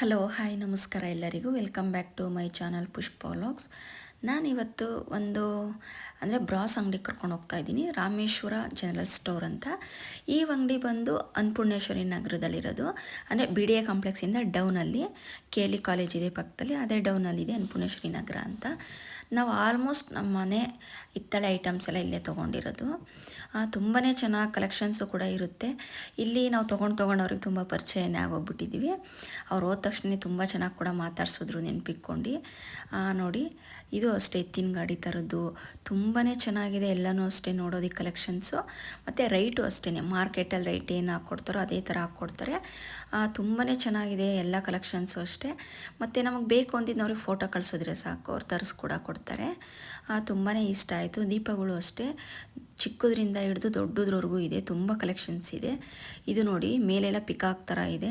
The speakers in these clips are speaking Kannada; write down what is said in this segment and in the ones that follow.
ಹಲೋ, ಹಾಯ್, ನಮಸ್ಕಾರ ಎಲ್ಲರಿಗೂ. Welcome back to my channel Pushpa vlogs. ನಾನಿವತ್ತು ಒಂದು, ಅಂದರೆ ಬ್ರಾಸ್ ಅಂಗಡಿ ಕರ್ಕೊಂಡು ಹೋಗ್ತಾ ಇದ್ದೀನಿ. ರಾಮೇಶ್ವರ ಜನರಲ್ ಸ್ಟೋರ್ ಅಂತ. ಈ ಅಂಗಡಿ ಬಂದು ಅನ್ನಪೂರ್ಣೇಶ್ವರಿ ನಗರದಲ್ಲಿರೋದು. ಅಂದರೆ ಬಿ ಡಿ ಎ ಕಾಂಪ್ಲೆಕ್ಸಿಂದ ಡೌನಲ್ಲಿ, ಕೆ ಎಲ್ ಕಾಲೇಜ್ ಇದೆ ಪಕ್ಕದಲ್ಲಿ, ಅದೇ ಡೌನಲ್ಲಿದೆ ಅನ್ನಪೂರ್ಣೇಶ್ವರಿ ನಗರ ಅಂತ. ನಾವು ಆಲ್ಮೋಸ್ಟ್ ನಮ್ಮ ಮನೆ ಹಿತ್ತಳೆ ಐಟಮ್ಸ್ ಎಲ್ಲ ಇಲ್ಲೇ ತೊಗೊಂಡಿರೋದು. ತುಂಬಾ ಚೆನ್ನಾಗಿ ಕಲೆಕ್ಷನ್ಸು ಕೂಡ ಇರುತ್ತೆ. ಇಲ್ಲಿ ನಾವು ತೊಗೊಂಡು ತೊಗೊಂಡು ಅವ್ರಿಗೆ ತುಂಬ ಪರಿಚಯನೇ ಆಗೋಗ್ಬಿಟ್ಟಿದ್ದೀವಿ ಅವ್ರು ಹೋದ ತಕ್ಷಣ ತುಂಬ ಚೆನ್ನಾಗಿ ಕೂಡ ಮಾತಾಡ್ಸಿದ್ರು ನೆನಪಿಕ್ಕೊಂಡು ನೋಡಿ, ಇದು ಅಷ್ಟೇ ಎತ್ತಿನ ಗಾಡಿ ಥರದ್ದು ತುಂಬಾ ಚೆನ್ನಾಗಿದೆ. ಎಲ್ಲನೂ ಅಷ್ಟೇ ನೋಡೋದಕ್ಕೆ ಕಲೆಕ್ಷನ್ಸು ಮತ್ತು ರೈಟು ಅಷ್ಟೇ ಮಾರ್ಕೆಟಲ್ಲಿ ರೈಟ್ ಏನು ಹಾಕ್ಕೊಡ್ತಾರೋ ಅದೇ ಥರ ಹಾಕ್ಕೊಡ್ತಾರೆ ತುಂಬಾ ಚೆನ್ನಾಗಿದೆ. ಎಲ್ಲ ಕಲೆಕ್ಷನ್ಸು ಅಷ್ಟೇ. ಮತ್ತು ನಮಗೆ ಬೇಕು ಅಂದಿದ್ದು ಅವ್ರಿಗೆ ಫೋಟೋ ಕಳಿಸಿದ್ರೆ ಸಾಕು. ಅವ್ರು ತರಿಸ್ಕೊಡ ಕೊಡ್ತಾರೆ. ತುಂಬಾ ಇಷ್ಟ ಆಯಿತು. ದೀಪಗಳು ಅಷ್ಟೇ. ಚಿಕ್ಕದ್ರಿಂದ ಹಿಡಿದು ದೊಡ್ಡದ್ರವರೆಗೂ ಇದೆ. ತುಂಬ ಕಲೆಕ್ಷನ್ಸ್ ಇದೆ. ಇದು ನೋಡಿ, ಮೇಲೆಲ್ಲ ಪಿಕಾಕ್ ಥರ ಇದೆ.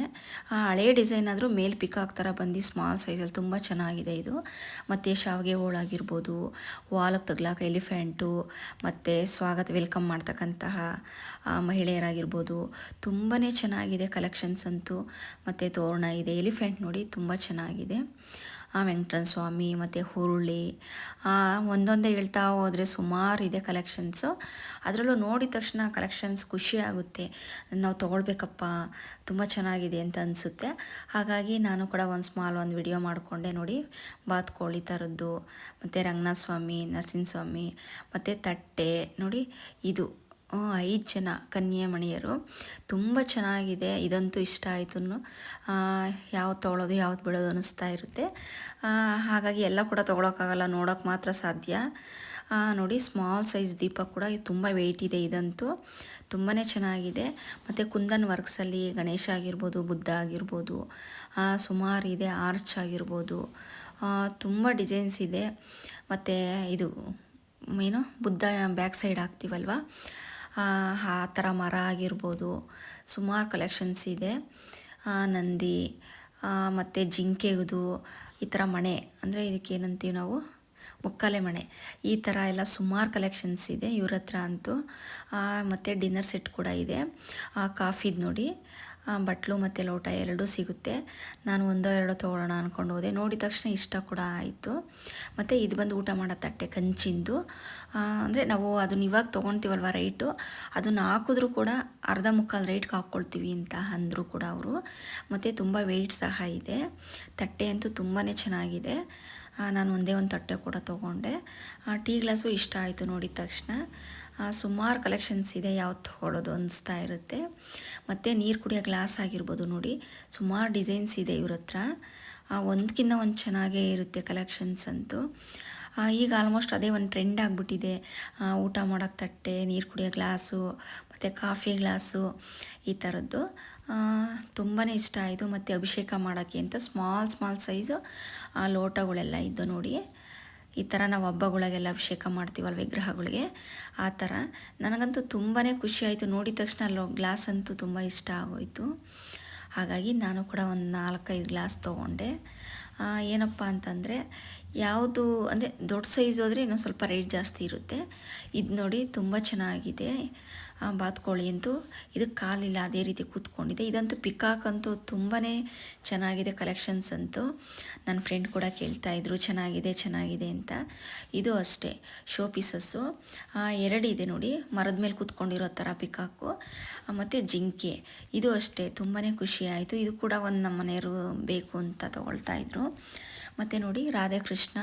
ಹಳೆಯ ಡಿಸೈನ್ ಆದರೂ ಮೇಲೆ ಪಿಕಾಕ್ ಥರ ಬಂದು ಸ್ಮಾಲ್ ಸೈಜಲ್ಲಿ ತುಂಬ ಚೆನ್ನಾಗಿದೆ ಇದು. ಮತ್ತು ಶಾವಿಗೆ ಹೋಳಾಗಿರ್ಬೋದು ವಾಲಕ್ಕೆ ತಗ್ಲಾಕ ಎಲಿಫೆಂಟು ಮತ್ತು ಸ್ವಾಗತ ವೆಲ್ಕಮ್ ಮಾಡ್ತಕ್ಕಂತಹ ಮಹಿಳೆಯರಾಗಿರ್ಬೋದು. ತುಂಬಾ ಚೆನ್ನಾಗಿದೆ ಕಲೆಕ್ಷನ್ಸ್ ಅಂತೂ. ಮತ್ತು ತೋರಣ ಇದೆ. ಎಲಿಫೆಂಟ್ ನೋಡಿ, ತುಂಬ ಚೆನ್ನಾಗಿದೆ. ವೆಂಕಟನ ಸ್ವಾಮಿ ಮತ್ತು ಹುರುಳಿ ಒಂದೊಂದೇ ಹೇಳ್ತಾ ಹೋದರೆ ಸುಮಾರು ಇದೆ ಕಲೆಕ್ಷನ್ಸು ಅದರಲ್ಲೂ ನೋಡಿದ ತಕ್ಷಣ ಕಲೆಕ್ಷನ್ಸ್ ಖುಷಿ ಆಗುತ್ತೆ. ನಾವು ತೊಗೊಳ್ಬೇಕಪ್ಪ, ತುಂಬ ಚೆನ್ನಾಗಿದೆ ಅಂತ ಅನಿಸುತ್ತೆ. ಹಾಗಾಗಿ ನಾನು ಕೂಡ ಒಂದು ಸ್ಮಾಲ್ ಒಂದು ವಿಡಿಯೋ ಮಾಡಿಕೊಂಡೆ ನೋಡಿ. ಬಾತ್ಕೋಳಿ ಥರದ್ದು ಮತ್ತು ರಂಗನಾಥ ಸ್ವಾಮಿ ನರಸಿಂಹ ಮತ್ತು ತಟ್ಟೆ ನೋಡಿ ಇದು. ಐದು ಜನ ಕನ್ಯಾಮಣಿಯರು. ತುಂಬ ಚೆನ್ನಾಗಿದೆ. ಇದಂತೂ ಇಷ್ಟ ಆಯಿತು ಯಾವ್ದು ತೊಗೊಳೋದು, ಯಾವ್ದು ಬಿಡೋದು ಅನ್ನಿಸ್ತಾ ಇರುತ್ತೆ. ಹಾಗಾಗಿ ಎಲ್ಲ ಕೂಡ ತೊಗೊಳಕ್ಕಾಗಲ್ಲ. ನೋಡೋಕೆ ಮಾತ್ರ ಸಾಧ್ಯ. ನೋಡಿ, ಸ್ಮಾಲ್ ಸೈಜ್ ದೀಪ ಕೂಡ ತುಂಬ ವೆಯ್ಟ್ ಇದೆ ಇದಂತೂ. ತುಂಬಾ ಚೆನ್ನಾಗಿದೆ. ಮತ್ತು ಕುಂದನ್ ವರ್ಕ್ಸಲ್ಲಿ ಗಣೇಶ ಆಗಿರ್ಬೋದು, ಬುದ್ಧ ಆಗಿರ್ಬೋದು ಸುಮಾರು ಇದೆ, ಆರ್ಚ್ ಆಗಿರ್ಬೋದು. ತುಂಬ ಡಿಸೈನ್ಸ್ ಇದೆ. ಮತ್ತು ಇದು, ಏನು, ಬುದ್ಧ ಬ್ಯಾಕ್ ಸೈಡ್ ಹಾಕ್ತೀವಲ್ವ? ಆ ಥರ ಮರ ಆಗಿರ್ಬೋದು, ಸುಮಾರು ಕಲೆಕ್ಷನ್ಸ್ ಇದೆ. ನಂದಿ ಮತ್ತು ಜಿಂಕೆಗದು ಈ ಥರ ಮಣೆ, ಅಂದರೆ ಇದಕ್ಕೆ ಏನಂತೀವಿ ನಾವು? ಮುಕ್ಕಾಲೆ ಮಣೆ. ಈ ಥರ ಎಲ್ಲ ಸುಮಾರು ಕಲೆಕ್ಷನ್ಸ್ ಇದೆ ಇವ್ರ ಹತ್ರ ಅಂತೂ. ಮತ್ತು ಡಿನ್ನರ್ ಸೆಟ್ ಕೂಡ ಇದೆ. ಕಾಫಿದು ನೋಡಿ. ಬಟ್ಲು ಮತ್ತು ಲೋಟ ಎರಡೂ ಸಿಗುತ್ತೆ. ನಾನು ಒಂದೋ ಎರಡೋ ತೊಗೊಳ್ಳೋಣ ಅಂದ್ಕೊಂಡು ಹೋದೆ. ನೋಡಿದ ತಕ್ಷಣ ಇಷ್ಟ ಕೂಡ ಆಯಿತು. ಮತ್ತು ಇದು ಬಂದು ಊಟ ಮಾಡೋ ತಟ್ಟೆ ಕಂಚಿಂದು. ಅಂದರೆ ನಾವು ಅದನ್ನ ಇವಾಗ ತೊಗೊಳ್ತೀವಲ್ವ ರೈಟು ಅದನ್ನು ಹಾಕಿದ್ರೂ ಕೂಡ ಅರ್ಧ ಮುಕ್ಕಾಲು ರೈಟ್ಗೆ ಹಾಕ್ಕೊಳ್ತೀವಿ ಅಂತ ಅಂದರು ಕೂಡ ಅವರು. ಮತ್ತು ತುಂಬ ವೆಯ್ಟ್ ಸಹ ಇದೆ. ತಟ್ಟೆ ಅಂತೂ ತುಂಬಾ ಚೆನ್ನಾಗಿದೆ. ನಾನು ಒಂದೇ ಒಂದು ತಟ್ಟೆ ಕೂಡ ತೊಗೊಂಡೆ. ಟೀ ಗ್ಲಾಸು ಇಷ್ಟ ಆಯಿತು ನೋಡಿದ ತಕ್ಷಣ. ಸುಮಾರು ಕಲೆಕ್ಷನ್ಸ್ ಇದೆ, ಯಾವ್ದು ತೊಗೊಳ್ಳೋದು ಅನಿಸ್ತಾ ಇರುತ್ತೆ. ಮತ್ತು ನೀರು ಕುಡಿಯೋ ಗ್ಲಾಸ್ ಆಗಿರ್ಬೋದು ನೋಡಿ, ಸುಮಾರು ಡಿಸೈನ್ಸ್ ಇದೆ ಇವ್ರ ಹತ್ರ. ಒಂದಕ್ಕಿಂತ ಒಂದು ಚೆನ್ನಾಗೇ ಇರುತ್ತೆ ಕಲೆಕ್ಷನ್ಸ್ ಅಂತೂ. ಈಗ ಆಲ್ಮೋಸ್ಟ್ ಅದೇ ಒಂದು ಟ್ರೆಂಡ್ ಆಗಿಬಿಟ್ಟಿದೆ. ಊಟ ಮಾಡೋಕ್ಕೆ ತಟ್ಟೆ, ನೀರು ಕುಡಿಯೋ ಗ್ಲಾಸು ಮತ್ತು ಕಾಫಿ ಗ್ಲಾಸು ಈ ಥರದ್ದು ತುಂಬಾ ಇಷ್ಟ ಆಯಿತು. ಮತ್ತು ಅಭಿಷೇಕ ಮಾಡೋಕ್ಕೆ ಅಂತ ಸ್ಮಾಲ್ ಸ್ಮಾಲ್ ಸೈಜು ಲೋಟಗಳೆಲ್ಲ ಇದ್ದು ನೋಡಿ. ಈ ಥರ ನಾವು ಹಬ್ಬಗಳಿಗೆಲ್ಲ ಅಭಿಷೇಕ ಮಾಡ್ತೀವಲ್ಲ ವಿಗ್ರಹಗಳಿಗೆ ಆ ಥರ. ನನಗಂತೂ ತುಂಬಾ ಖುಷಿ ಆಯಿತು. ನೋಡಿದ ತಕ್ಷಣ ಅಲ್ಲೋ ಗ್ಲಾಸ್ ಅಂತೂ ತುಂಬ ಇಷ್ಟ ಆಗೋಯಿತು. ಹಾಗಾಗಿ ನಾನು ಕೂಡ ಒಂದು ನಾಲ್ಕೈದು ಗ್ಲಾಸ್ ತೊಗೊಂಡೆ. ಏನಪ್ಪ ಅಂತಂದರೆ ಯಾವುದು, ಅಂದರೆ ದೊಡ್ಡ ಸೈಜ್ ಹೋದರೆ ಇನ್ನೊಂದು ಸ್ವಲ್ಪ ರೇಟ್ ಜಾಸ್ತಿ ಇರುತ್ತೆ. ಇದು ನೋಡಿ ತುಂಬ ಚೆನ್ನಾಗಿದೆ. ಬಾತ್ಕೋಳಿ ಅಂತೂ ಇದಕ್ಕೆ ಕಾಲಿಲ್ಲ, ಅದೇ ರೀತಿ ಕೂತ್ಕೊಂಡಿದೆ. ಇದಂತೂ ಪಿಕಾಕ್ ಅಂತೂ ತುಂಬಾ ಚೆನ್ನಾಗಿದೆ ಕಲೆಕ್ಷನ್ಸ್ ಅಂತೂ. ನನ್ನ ಫ್ರೆಂಡ್ ಕೂಡ ಕೇಳ್ತಾ ಇದ್ರು, ಚೆನ್ನಾಗಿದೆ ಚೆನ್ನಾಗಿದೆ ಅಂತ. ಇದು ಅಷ್ಟೇ ಶೋ ಪೀಸಸ್ಸು ಎರಡಿದೆ ನೋಡಿ, ಮರದ ಮೇಲೆ ಕೂತ್ಕೊಂಡಿರೋ ಥರ ಪಿಕಾಕು ಮತ್ತು ಜಿಂಕೆ, ಇದು ಅಷ್ಟೇ ತುಂಬಾ ಖುಷಿ ಆಯಿತು. ಇದು ಕೂಡ ಒಂದು ನಮ್ಮ ಮನೆಯವರು ಬೇಕು ಅಂತ ತೊಗೊಳ್ತಾ ಇದ್ರು. ಮತ್ತು ನೋಡಿ ರಾಧಾಕೃಷ್ಣ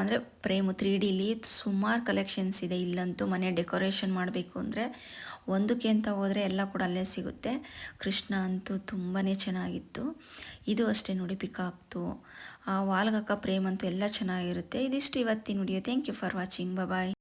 ಅಂದರೆ ಪ್ರೇಮು ತ್ರೀ ಡಿಲಿ ಸುಮಾರು ಕಲೆಕ್ಷನ್ಸ್ ಇದೆ ಇಲ್ಲಂತೂ ಮನೆ ಡೆಕೋರೇಷನ್ ಮಾಡಬೇಕು ಅಂದರೆ. ಒಂದಕ್ಕೆ ಅಂತ ಹೋದರೆ ಎಲ್ಲ ಕೂಡ ಅಲ್ಲೇ ಸಿಗುತ್ತೆ. ಕೃಷ್ಣ ಅಂತೂ ತುಂಬಾ ಚೆನ್ನಾಗಿತ್ತು. ಇದು ಅಷ್ಟೇ ನೋಡಿ ಪಿಕಾಕ್ತು ವಾಲ್ಗಕ್ಕ ಪ್ರೇಮ್ ಅಂತೂ ಎಲ್ಲ ಚೆನ್ನಾಗಿರುತ್ತೆ. ಇದಿಷ್ಟು ಇವತ್ತಿನ video thank you for watching bye